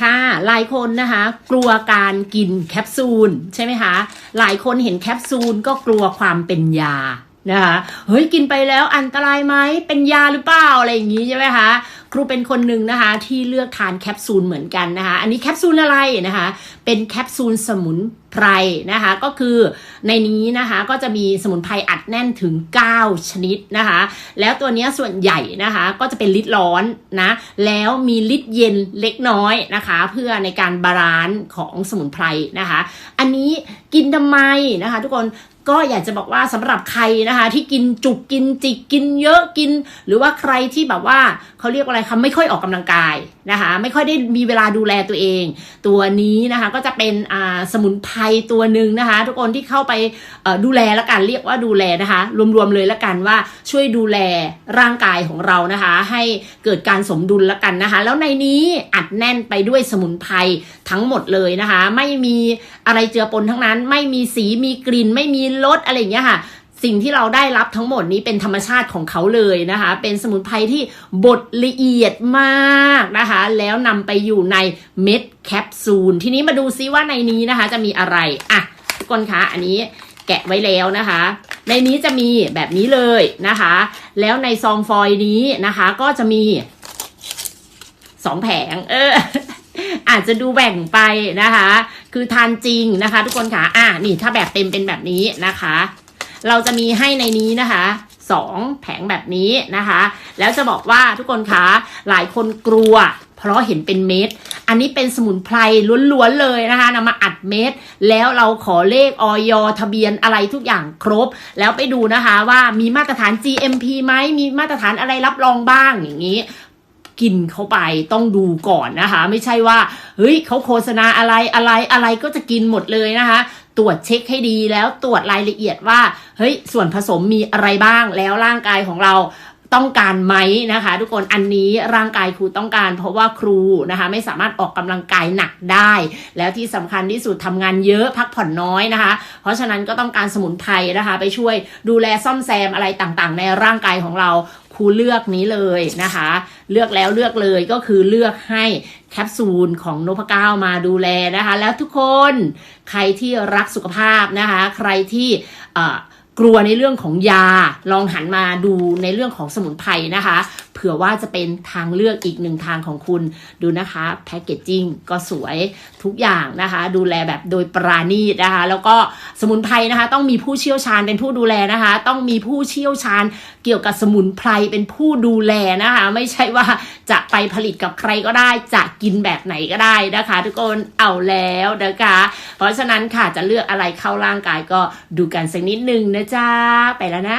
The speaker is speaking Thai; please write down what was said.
ค่ะหลายคนนะคะ กลัวการกินแคปซูลใช่ไหมคะหลายคนเห็นแคปซูลก็กลัวความเป็นยานะคะเฮ้ยกินไปแล้วอันตรายไหมเป็นยาหรือเปล่าอะไรอย่างนี้ใช่ไหมคะ รูเป็นคนหนึ่งนะคะที่เลือกทานแคปซูลเหมือนกันนะคะ อันนี้แคปซูลอะไรนะคะ เป็นแคปซูลสมุนไพรนะคะ ก็คือในนี้นะคะก็จะมีสมุนไพรอัดแน่นถึง 9 ชนิดนะคะ แล้วตัวนี้ส่วนใหญ่นะคะก็จะเป็นลิตรร้อนนะ แล้วมีลิตรเย็นเล็กน้อยนะคะ เพื่อในการบาลานซ์ของสมุนไพรนะคะ อันนี้กินทำไมนะคะ ทุกคนก็อยากจะบอกว่าสำหรับใครนะคะ ที่กินจุกกินจิกกินเยอะกิน หรือว่าใครที่แบบว่าเขาเรียกว่าอะไรคะไม่ค่อยออกกำลังกายนะคะ ไม่ค่อยได้มีเวลาดูแลตัวเอง ตัวนี้นะคะก็จะเป็นสมุนไพรตัวหนึ่งนะคะ ทุกคนที่เข้าไปดูแลละกันเรียกว่าดูแลนะคะ รวมๆเลยละกันว่าช่วยดูแลร่างกายของเรานะคะ ให้เกิดการสมดุลละกันนะคะ แล้วในนี้อัดแน่นไปด้วยสมุนไพรทั้งหมดเลยนะคะ ไม่มีอะไรเจือปนทั้งนั้น ไม่มีสีมีกลิ่น ไม่มีรสอะไรอย่างเงี้ยค่ะ สิ่งที่เราได้รับทั้งหมดนี้เป็นธรรมชาติของเขาเลยนะคะ เป็นสมุนไพรที่บดละเอียดมากนะคะ แล้วนำไปอยู่ในเม็ดแคปซูล ทีนี้มาดูซิว่าในนี้นะคะ จะมีอะไรอะทุกคนคะอันนี้แกะไว้แล้วนะคะ ในนี้จะมีแบบนี้เลยนะคะ แล้วในซองฟอยล์นี้นะคะ ก็จะมีสองแผง เออ อาจจะดูแบ่งไปนะคะ คือทานจริงนะคะ ทุกคนค่ะ อะนี่ถ้าแบบเต็มเป็นแบบนี้นะคะ เราจะมีให้ในนี้นะคะสองแผงแบบนี้นะคะ แล้วจะบอกว่าทุกคนคะหลายคนกลัว เพราะเห็นเป็นเม็ด อันนี้เป็นสมุนไพรล้วนๆเลยนะคะนำมาอัดเม็ด แล้วเราขอเลขออยทะเบียนอะไรทุกอย่างครบ แล้วไปดูนะคะว่ามีมาตรฐาน GMP ไหมมีมาตรฐานอะไรรับรองบ้างอย่างนี้กินเข้าไปต้องดูก่อนนะคะ ไม่ใช่ว่าเฮ้ยเขาโฆษณาอะไรอะไรอะไรก็จะกินหมดเลยนะคะ ตรวจเช็คให้ดีแล้วตรวจรายละเอียดว่า เฮ้ย ส่วนผสมมีอะไรบ้างแล้วร่างกายของเราต้องการไหมนะคะ ทุกคนอันนี้ร่างกายครูต้องการ เพราะว่าครูนะคะไม่สามารถออกกำลังกายหนักได้ แล้วที่สำคัญที่สุดทำงานเยอะพักผ่อนน้อยนะคะ เพราะฉะนั้นก็ต้องการสมุนไพรนะคะ ไปช่วยดูแลซ่อมแซมอะไรต่างๆ ในร่างกายของเรา ครูเลือกนี้เลยนะคะ เลือกแล้วเลือกเลยก็คือเลือกให้แคปซูลของนพเก้ามาดูแลนะคะ แล้วทุกคนใครที่รักสุขภาพนะคะ ใครที่อ่อ กลัวในเรื่องของยา ลองหันมาดูในเรื่องของสมุนไพรนะคะ เผื่อว่าจะเป็นทางเลือกอีกหนึ่งทางของคุณดูนะคะแพคเกจจิ้งก็สวยทุกอย่างนะคะ ดูแลแบบโดยปราณีตนะคะ แล้วก็สมุนไพรนะคะ ต้องมีผู้เชี่ยวชาญเป็นผู้ดูแลนะคะ ต้องมีผู้เชี่ยวชาญเกี่ยวกับสมุนไพรเป็นผู้ดูแลนะคะ ไม่ใช่ว่าจะไปผลิตกับใครก็ได้ จะกินแบบไหนก็ได้นะคะ ทุกคนเอาแล้วนะคะ เพราะฉะนั้นค่ะจะเลือกอะไรเข้าร่างกายก็ดูกันสักนิดนึงนะจ๊ะไปแล้วนะ